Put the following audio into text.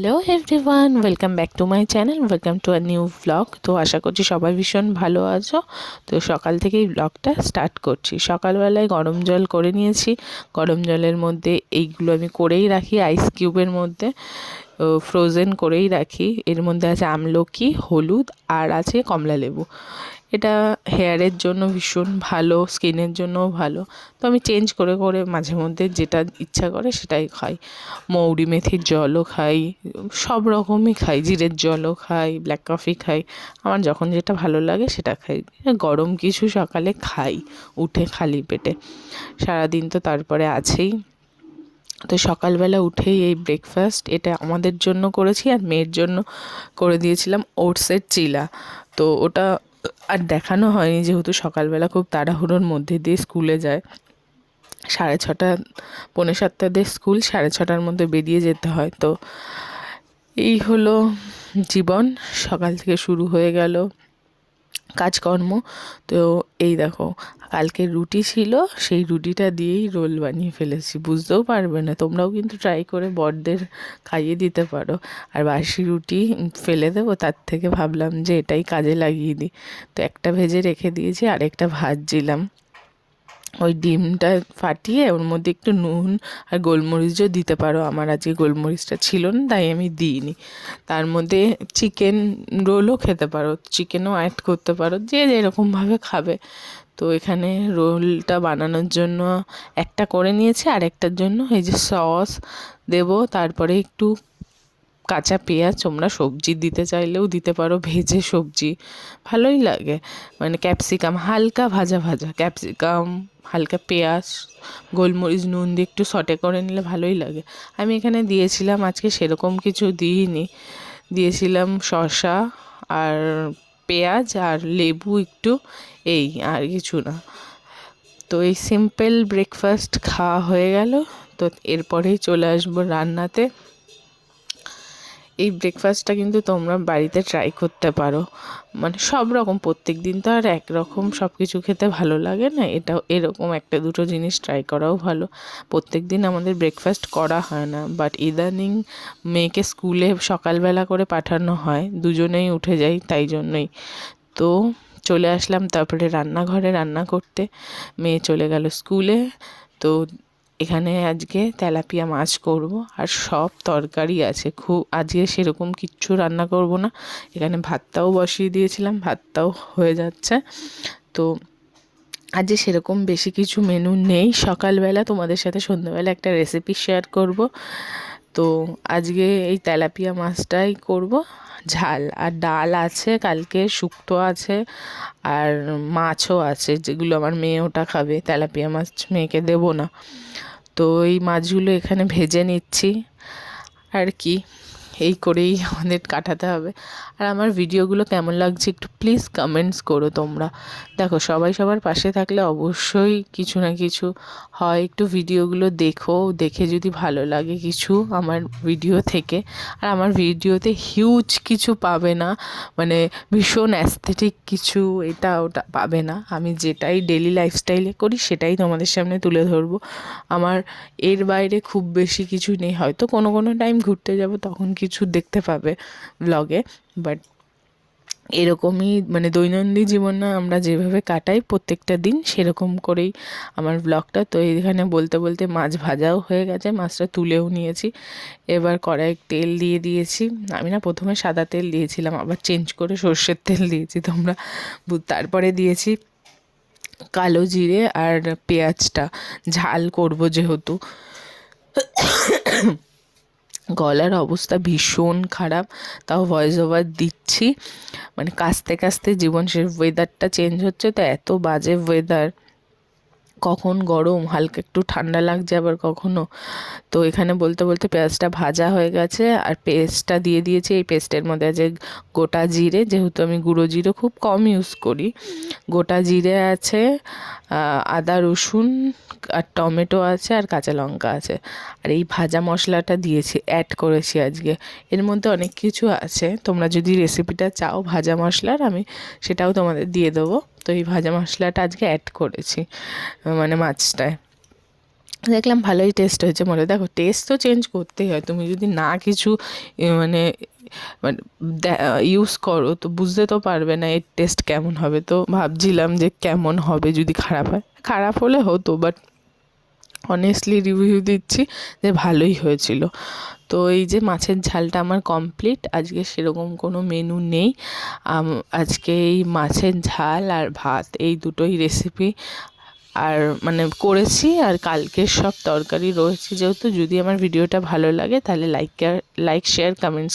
Hello everyone welcome back to my channel welcome to a new blog তো আশা করছি সবাই ভীষণ ভালো আছো। তো সকাল থেকেই ব্লগটা স্টার্ট করছি। সকালবেলায় গরম জল করে নিয়েছি। গরম জলের মধ্যে এইগুলো আমি করেই রাখি আইস কিউবের মধ্যে। ফ্রোজেন করেই রাখি। এর মধ্যে আছে আমলকি, হলুদ আর আছে কমলা লেবু এটা হেয়ারের জন্য ভীষণ ভালো স্কিনের জন্যও ভালো। তো আমি চেঞ্জ করে করে মাঝে মধ্যে যেটা ইচ্ছা করে সেটাই খাই। মৌরি মেথির জলও খাই, সব রকমই খাই, জিরের জলও খাই ব্ল্যাক কফি খাই। আমার যখন যেটা ভালো লাগে সেটা খাই। গরম কিছু সকালে খাই, উঠে খালি পেটে। সারাদিন তো তারপরে আছেই। তো সকালবেলা উঠেই এই ব্রেকফাস্ট এটা আমাদের জন্য করেছি আর মেয়ের জন্য করে দিয়েছিলাম ওটসের চিলা। তো ওটা আর দেখানো হয়নি যেহেতু সকালবেলা খুব তাড়াহুড়োর মধ্যে দিয়ে স্কুলে যায়। সাড়ে ছটা, পৌনে সাতটা দিয়ে স্কুল, সাড়ে ছটার মধ্যে বেরিয়ে যেতে হয়। তো এই হলো জীবন, সকাল থেকে শুরু হয়ে গেল। কাজকর্ম। তো এই দেখো, কালকে রুটি ছিল, সেই রুটিটা দিয়েই রোল বানিয়ে ফেলেছি। বুঝতেও পারবে না, তোমরাও কিন্তু ট্রাই করে বড়দের খাইয়ে দিতে পারো। আর বাসি রুটি ফেলে দেবো, তার থেকে ভাবলাম যে এটাই কাজে লাগিয়ে দিই। তো একটা ভেজে রেখে দিয়েছি, আরেকটা ভাজছিলাম। ওই ডিমটা ফাটিয়ে ওর মধ্যে একটু নুন আর গোলমরিচও দিতে পারো। আমার আজকে গোলমরিচটা ছিল না, তাই আমি দিইনি। তার মধ্যে চিকেন রোলও খেতে পারো। চিকেনও অ্যাড করতে পারো, যে যেরকমভাবে খাবে। তো এখানে রোলটা বানানোর জন্য একটা করে নিয়েছি আর একটার জন্য এই যে সস দেব। তারপরে একটু কাঁচা পেঁয়াজ, তোমরা সবজি দিতে চাইলেও দিতে পারো, ভেজে সবজি। ভালোই লাগে। মানে ক্যাপসিকাম, হালকা ভাজা ভাজা। ক্যাপসিকাম হালকা পেঁয়াজ, গোলমরিচ, নুন দিয়ে একটু সটে করে নিলে ভালোই লাগে। আমি এখানে দিয়েছিলাম, আজকে সেরকম কিছু দিইনি। দিয়েছিলাম শসা আর পেঁয়াজ আর লেবু একটু, এই আর কিছু না। তো এই সিম্পল ব্রেকফাস্ট খাওয়া হয়ে গেল। তো এরপরেই চলে আসব রান্নাতে। ব্রেকফাস্টটা কিন্তু তোমরা বাড়িতে ট্রাই করতে পারো। মানে সব রকম প্রত্যেক দিন তো আর একরকম সব কিছু খেতে ভালো লাগে না, এটাও এরকম একটা দুটো জিনিস ট্রাই করাও ভালো। প্রত্যেক দিন আমাদের ব্রেকফাস্ট করা হয় না বাট ইদানিং মেয়েকে স্কুলে সকালবেলা করে পাঠানো হয়, দুজনেই উঠে যাই তাই জন্যই। তো চলে আসলাম, তারপরে রান্নাঘরে রান্না করতে, মেয়ে চলে গেল স্কুলে, তো এখানে আজকে তেলাপিয়া মাছ করব আর সব তরকারি আছে। খুব আজকে সেরকম কিচ্ছু রান্না করব না। এখানে ভাতটাও বসিয়ে দিয়েছিলাম, ভাতটাও হয়ে যাচ্ছে। তো আজকে সেরকম বেশি কিছু মেনু নেই। সকালবেলা তোমাদের সাথে সন্ধ্যাবেলা একটা রেসিপি শেয়ার করব। তো আজকে এই তেলাপিয়া মাছটাই করব। ঝাল। আর ডাল আছে, কালকে শুক্তো আছে, আর মাছও আছে, যেগুলো আমার মেয়ে ওটা খাবে। তেলাপিয়া মাছ মেয়েকে দেবো না। তো এই মাছগুলো এখানে ভেজে নিচ্ছি। আর কি? এই করেই আমাদের কাটাতে হবে। আর আমার ভিডিওগুলো কেমন লাগছে একটু প্লিজ কমেন্টস করো তোমরা। দেখো, সবাই সবার পাশে থাকলে অবশ্যই কিছু না কিছু হয়। একটু ভিডিওগুলো দেখো, দেখে যদি ভালো লাগে কিছু আমার ভিডিও থেকে। আর আমার ভিডিওতে হিউজ কিছু পাবে না মানে ভীষণ অ্যাস্থেটিক কিছু এটা ওটা পাবে না। আমি যেটাই ডেলি লাইফস্টাইলে করি সেটাই তোমাদের সামনে তুলে ধরবো। আমার এর বাইরে খুব বেশি কিছু নেই। হয়তো কোনো কোনো টাইম ঘুরতে যাব, তখন কিছু দেখতে পাবে ব্লগে বাট এরকমই মানে দৈনন্দিন জীবনে আমরা যেভাবে কাটাই প্রত্যেকটা দিন সেরকম করেই আমার ব্লগটা তো এখানে বলতে বলতে মাছ ভাজাও হয়ে গেছে, মাছটা তুলেও নিয়েছি। এবার কড়াই তেল দিয়ে দিয়েছি। আমি না প্রথমে সাদা তেল দিয়েছিলাম, আবার চেঞ্জ করে সর্ষের তেল দিয়েছি তোমরা। তারপরে দিয়েছি কালো জিরে আর পেঁয়াজটা। ঝাল করব যেহেতু। গলার অবস্থা ভীষণ খারাপ, তাও ভয়েস ওভার দিচ্ছি। মানে কাস্তে কাস্তে জীবন সে ওয়েদারটা চেঞ্জ হচ্ছে, তো এত বাজে ওয়েদার কখন গরম, হালকা একটু ঠান্ডা লাগছে আবার কখনো। তো এখানে বলতে বলতে পেঁয়াজটা ভাজা হয়ে গেছে আর পেস্টটা দিয়ে দিয়েছি। এই পেস্টের মধ্যে আছে গোটা জিরে, যেহেতু আমি গুঁড়ো জিরে খুব কম ইউজ করি, গোটা জিরে আছে আদা, রসুন আর টমেটো আছে আর কাঁচা লঙ্কা আছে। আর এই ভাজা মশলাটা দিয়েছি অ্যাড করেছি আজকে। এর মধ্যে অনেক কিছু আছে, তোমরা যদি রেসিপিটা চাও ভাজা মশলার, আমি সেটাও তোমাদের দিয়ে দেবো। তো এই ভাজা মশলাটা আজকে অ্যাড করেছি মানে মাছটায়। দেখলাম ভালোই টেস্ট হয়েছে বলে দেখো টেস্ট তো চেঞ্জ করতেই হয়। তুমি যদি না কিছু মানে মানে ইউজ করো, তো বুঝতে তো পারবে না এর টেস্ট কেমন হবে। তো ভাবছিলাম যে কেমন হবে যদি খারাপ হয়। খারাপ হলে হতো বাট অনেস্টলি রিভিউ দিচ্ছি যে ভালোই হয়েছিল। তো এই যে মাছের ঝালটা আমার কমপ্লিট আজকে সেরকম কোনো মেনু নেই। আজকে এই মাছের ঝাল আর ভাত, এই দুটোই রেসিপি আর মানে করেছি আর কালকের সব তরকারি রয়েছে। যেহেতু যদি আমার ভিডিওটা ভালো লাগে, তাহলে লাইক লাইক শেয়ার কমেন্টস